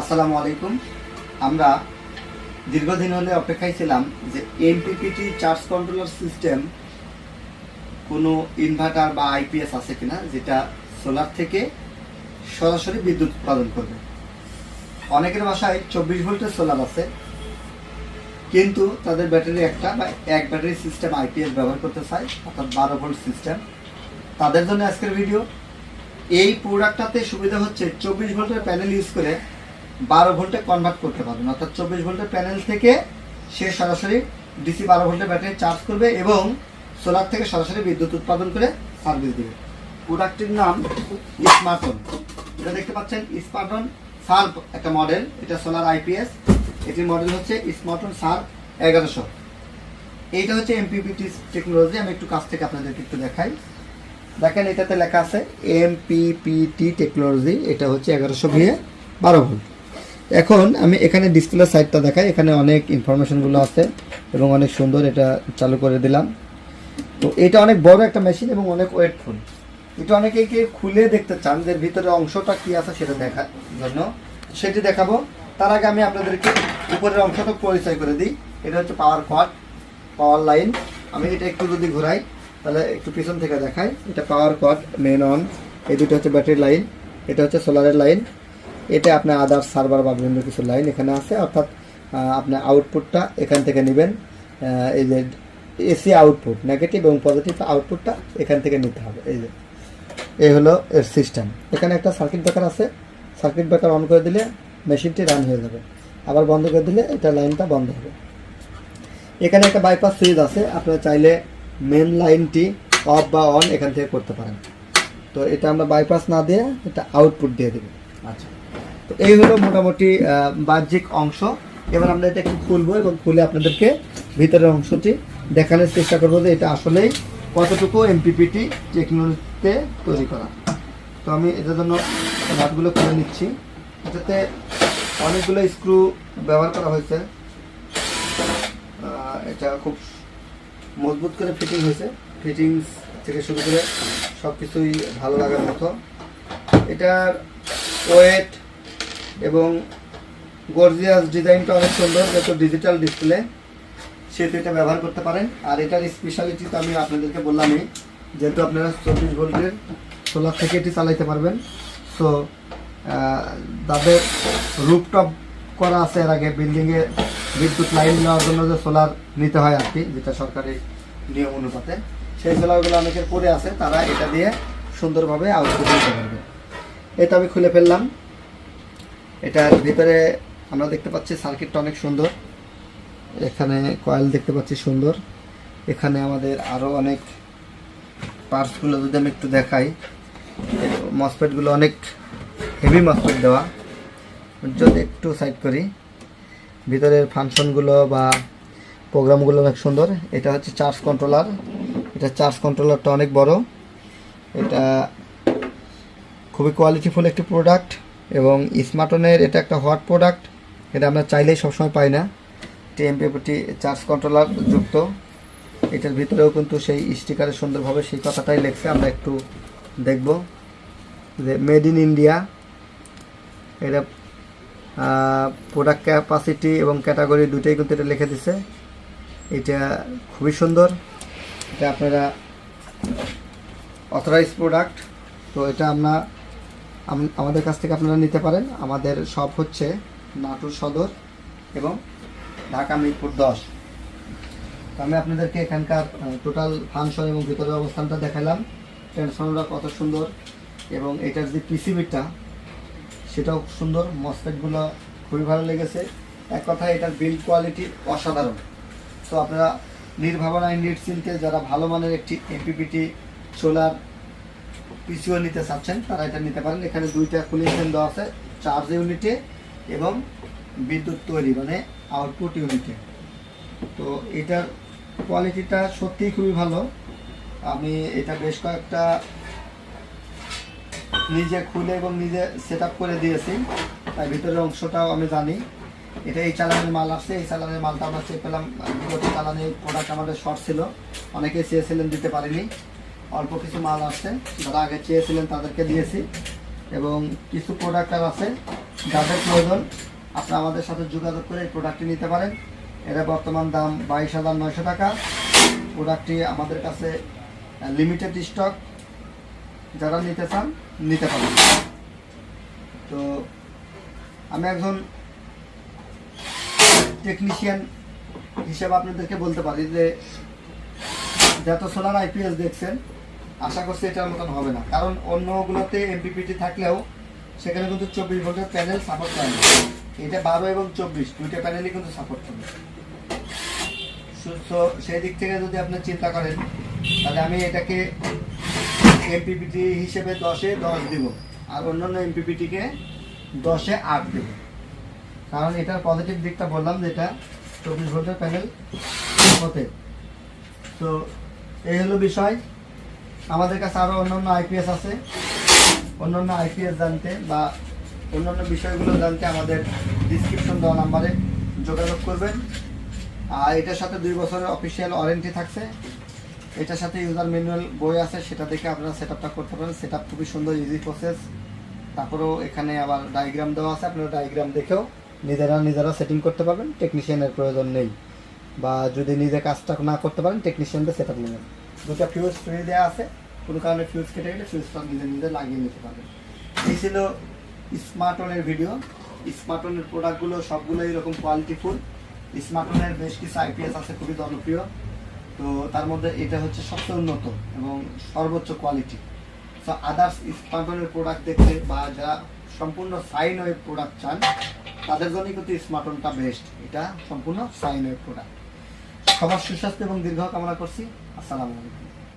আসসালামু আলাইকুম। আমরা দীর্ঘদিন হলে অপেক্ষায় ছিলাম যে এমপিপিটি চার্জ কন্ট্রোলার সিস্টেম কোনো ইনভার্টার বা আইপিএস আছে কিনা, যেটা সোলার থেকে সরাসরি বিদ্যুৎ উৎপাদন করবে। অনেকের বাসায় চব্বিশ ভোল্টের সোলার আছে, কিন্তু তাদের ব্যাটারি একটা বা এক ব্যাটারি সিস্টেম আইপিএস ব্যবহার করতে চায়, অর্থাৎ বারো ভোল্ট সিস্টেম। তাদের জন্য আজকের ভিডিও। এই প্রোডাক্টটাতে সুবিধা হচ্ছে চব্বিশ ভোল্টের প্যানেল ইউজ করে বারো ভোল্টে কনভার্ট করতে পারবেন। অর্থাৎ চব্বিশ ভোল্টের প্যানেল থেকে সে সরাসরি ডিসি বারো ভোল্টের ব্যাটারি চার্জ করবে এবং সোলার থেকে সরাসরি বিদ্যুৎ উৎপাদন করে সার্ভিস দেবে। প্রোডাক্টটির নাম স্মার্টন এটা দেখতে পাচ্ছেন স্মার্টন সার্ভ একটা মডেল এটা সোলার আইপিএস এটির মডেল হচ্ছে স্মার্টন সার্ভ এগারোশো। এইটা হচ্ছে এমপিপিটি টেকনোলজি আমি একটু কাছ থেকে আপনাদেরকে একটু দেখাই। দেখেন, এটাতে লেখা আছে এমপিপিটি টেকনোলজি এটা হচ্ছে এগারোশো ভিএ বারো ভোল্ট। এখন আমি এখানে ডিসপ্লে সাইটটা দেখাই। এখানে অনেক ইনফরমেশনগুলো আছে এবং অনেক সুন্দর এটা চালু করে দিলাম। তো এটা অনেক বড় একটা মেশিন এবং অনেক ওয়েটফুল এটা অনেকেই খুলে দেখতে চান যে ভিতরে অংশটা কি আছে সেটা দেখার জন্য? সেটি দেখাবো। তার আগে আমি আপনাদেরকে উপরের অংশটা পরিচয় করে দিই। এটা হচ্ছে পাওয়ার কট পাওয়ার লাইন আমি এটা একটু যদি ঘোরাই, তাহলে একটু পিছন থেকে দেখাই। এটা পাওয়ার কট মেন অন এই দুটো হচ্ছে ব্যাটারি লাইন এটা হচ্ছে সোলারের লাইন এটা আপনার আদার সার্ভার বা বিভিন্ন কিছু লাইন এখানে আছে, অর্থাৎ আপনার আউটপুটটা এখান থেকে নেবেন এই যে এসি আউটপুট নেগেটিভ এবং পজিটিভ আউটপুটটা এখান থেকে নিতে হবে, এই যে। এই হলো এর সিস্টেম এখানে একটা সার্কিট ব্রেকার আছে সার্কিট ব্রেকার অন করে দিলে মেশিনটি রান হয়ে যাবে। আবার বন্ধ করে দিলে এটা লাইনটা বন্ধ হবে। এখানে একটা বাইপাস সুইচ আছে, আপনারা চাইলে মেন লাইনটি অফ বা অন এখান থেকে করতে পারেন। তো এটা আমরা বাইপাস না দিয়ে এটা আউটপুট দিয়ে দেবো। আচ্ছা। এই হলো মোটামুটি বাহ্যিক অংশ। এবার আমরা এটা একটু খুলবো এবং খুলে আপনাদেরকে ভিতরের অংশটি দেখানোর চেষ্টা করব যে এটা আসলেই কতটুকু এমপিপিটি টেকনোলজিতে তৈরি করা। তো আমি এটার জন্য নাটগুলো খুলে নিচ্ছি। এটাতে অনেকগুলো স্ক্রু ব্যবহার করা হয়েছে। এটা খুব মজবুত করে ফিটিং হয়েছে। ফিটিংস থেকে শুরু করে সব কিছুই ভালো লাগার মতো। এটার ওয়েট এবং গর্জিয়াস ডিজাইনটা অনেক সুন্দর যেহেতু ডিজিটাল ডিসপ্লে সেহেতু এটা ব্যবহার করতে পারেন। আর এটার স্পেশালিটি তো আমি আপনাদেরকে বললামই, যেহেতু আপনারা চব্বিশ ভোল্টের সোলার থেকে এটি চালাইতে পারবেন। সো তাদের রুপটপ করা আছে এর আগে বিল্ডিংয়ে বিদ্যুৎ লাইন নেওয়ার জন্য যে সোলার নিতে হয় আর কি, যেটা সরকারি নিয়ম অনুপাতে। সেই সোলারগুলো অনেকের পরে আছে, তারা এটা দিয়ে সুন্দরভাবে আউটপুট নিতে পারবে। এটা আমি খুলে ফেললাম। এটার ভিতরে আমরা দেখতে পাচ্ছি সার্কিটটা অনেক সুন্দর। এখানে কয়েল দেখতে পাচ্ছি সুন্দর। এখানে আমাদের আরও অনেক পার্টসগুলো যদি আমি একটু দেখাই মসপেটগুলো অনেক হেভি মসপেট দেওয়া। যদি একটু সাইড করি, ভিতরের ফাংশনগুলো বা প্রোগ্রামগুলো অনেক সুন্দর। এটা হচ্ছে চার্জ কন্ট্রোলার এটা চার্জ কন্ট্রোলারটা অনেক বড়। এটা খুবই কোয়ালিটিফুল একটি প্রোডাক্ট এবং স্মার্টনের এটা একটা হট প্রোডাক্ট, এটা আমরা চাইলেই সবসময় পাই না। টিএমপিটি চার্জ কন্ট্রোলার যুক্ত। এটার ভিতরেও কিন্তু সেই স্টিকারে সুন্দরভাবে সেই কথাটাই লেখছে, আমরা একটু দেখব। যে মেড ইন ইন্ডিয়া, এটা প্রোডাক্ট ক্যাপাসিটি এবং ক্যাটাগরি দুটোই কিন্তু এটা লিখে দিছে। এটা খুবই সুন্দর। এটা আপনারা অথরাইজ প্রোডাক্ট তো এটা আমরা আম- আমাদের কাছ থেকে আপনারা নিতে পারেন। আমাদের সব হচ্ছে নাটোর সদর এবং ঢাকা মিরপুর দশ। আমি আপনাদেরকে এখানকার টোটাল ফাংশন এবং ভিতরের অবস্থানটা দেখালাম। ট্রান্সফর্মারটা কত সুন্দর এবং এটার যে পিসিবিটা সেটাও সুন্দর। মসপেটগুলো খুবই ভালো লেগেছে। এক কথায় এটার বিল্ড কোয়ালিটি অসাধারণ। তো আপনারা নির্ভাবনা ইন্ডিয়ার সিলকে যারা ভালো মানের একটি এমপিপিটি সোলার পিসিও নিতে চাচ্ছেন, তারা এটা নিতে পারেন। এখানে দুইটা কুলিং ফ্যান দেওয়া আছে, চার্জ ইউনিটে এবং বিদ্যুৎ তৈরি মানে আউটপুট ইউনিটে। তো এটার কোয়ালিটিটা সত্যিই খুবই ভালো। আমি এটা বেশ কয়েকটা নিজে খুলে এবং নিজে সেট করে দিয়েছি। তার ভিতরের অংশটাও আমি জানি। এটা এই চালানের মাল আসছে, এই চালানের মালটা আমরা চেয়ে পেলাম চালানের প্রোডাক্ট আমাদের শর্ট ছিল। অনেকে চেয়েছিলেন দিতে পারিনি। অল্প কিছু মাল আসছে যারা আগে চেয়েছিলেন তাদেরকে দিয়েছি। এবং কিছু প্রোডাক্ট আছে, যাদের প্রয়োজন, আপনারা আমাদের সাথে যোগাযোগ করে এই প্রোডাক্টটি নিতে পারেন। এটা বর্তমান দাম বাইশ হাজার নয়শো টাকা। প্রোডাক্টটি আমাদের কাছে লিমিটেড স্টক যারা নিতে চান, নিতে পারেন। তো আমি একজন টেকনিশিয়ান হিসেবে আপনাদেরকে বলতে পারি যে, যত সোলার আইপিএস দেখছেন আশা করছি এটার মতন হবে না। কারণ অন্যগুলোতে এমপিপিটি থাকলেও সেখানে কিন্তু চব্বিশ ভোল্টের প্যানেল সাপোর্ট করে না এটা বারো এবং চব্বিশ, দুইটা প্যানেলই কিন্তু সাপোর্ট করবে তো সেই দিক থেকে যদি আপনি চিন্তা করেন, তাহলে আমি এটাকে এমপিপিটি হিসেবে দশে দশ দিব আর অন্যান্য এমপিপিটিকে দশে আট দেব। কারণ এটার পজিটিভ দিকটা বললাম যে এটা চব্বিশ ভোল্টের প্যানেল হতে তো এই হলো বিষয়। আমাদের কাছে আরও অন্যান্য আইপিএস আছে। অন্যান্য আইপিএস জানতে বা অন্যান্য বিষয়গুলো জানতে আমাদের ডিসক্রিপশন দেওয়া নাম্বারে যোগাযোগ করবেন। আর এটার সাথে দুই বছরের অফিসিয়াল ওয়ারেন্টি থাকছে। এটার সাথে ইউজার ম্যানুয়াল বই আছে, সেটা দেখে আপনারা সেট আপটা করতে পারেন। সেট খুবই সুন্দর ইজি প্রসেস তারপরেও এখানে আবার ডায়াগ্রাম দেওয়া আছে, আপনারা ডায়াগ্রাম দেখেও নিজেরা নিজেরা সেটিং করতে পারবেন। টেকনিশিয়ানের প্রয়োজন নেই। বা যদি নিজে কাজটা না করতে পারেন টেকনিশিয়ানদের সেট আপ নেবেন। দুটা ফিউজ ফ্রি দেওয়া আছে। কোনো কারণে ফিউজ কেটে গেলে ফিউজটা নিজে নিজে লাগিয়ে নিতে পারবেন এই ছিল স্মার্টনের ভিডিও স্মার্টনের প্রোডাক্টগুলো সবগুলো এরকম কোয়ালিটিফুল স্মার্টনের বেশ কিছু আইপিএস আছে, খুবই জনপ্রিয়। তো তার মধ্যে এটা হচ্ছে সবচেয়ে উন্নত এবং সর্বোচ্চ কোয়ালিটি সো আদার্স স্মার্টনের প্রোডাক্ট দেখতে বা যারা সম্পূর্ণ সাইন ওয়েব প্রোডাক্ট চান, তাদের জন্যই কিন্তু স্মার্টনটা বেস্ট এটা সম্পূর্ণ সাইন ওয়েব প্রোডাক্ট সবার সুস্বাস্থ্য এবং দীর্ঘ কামনা করছি। আসসালামু আলাইকুম।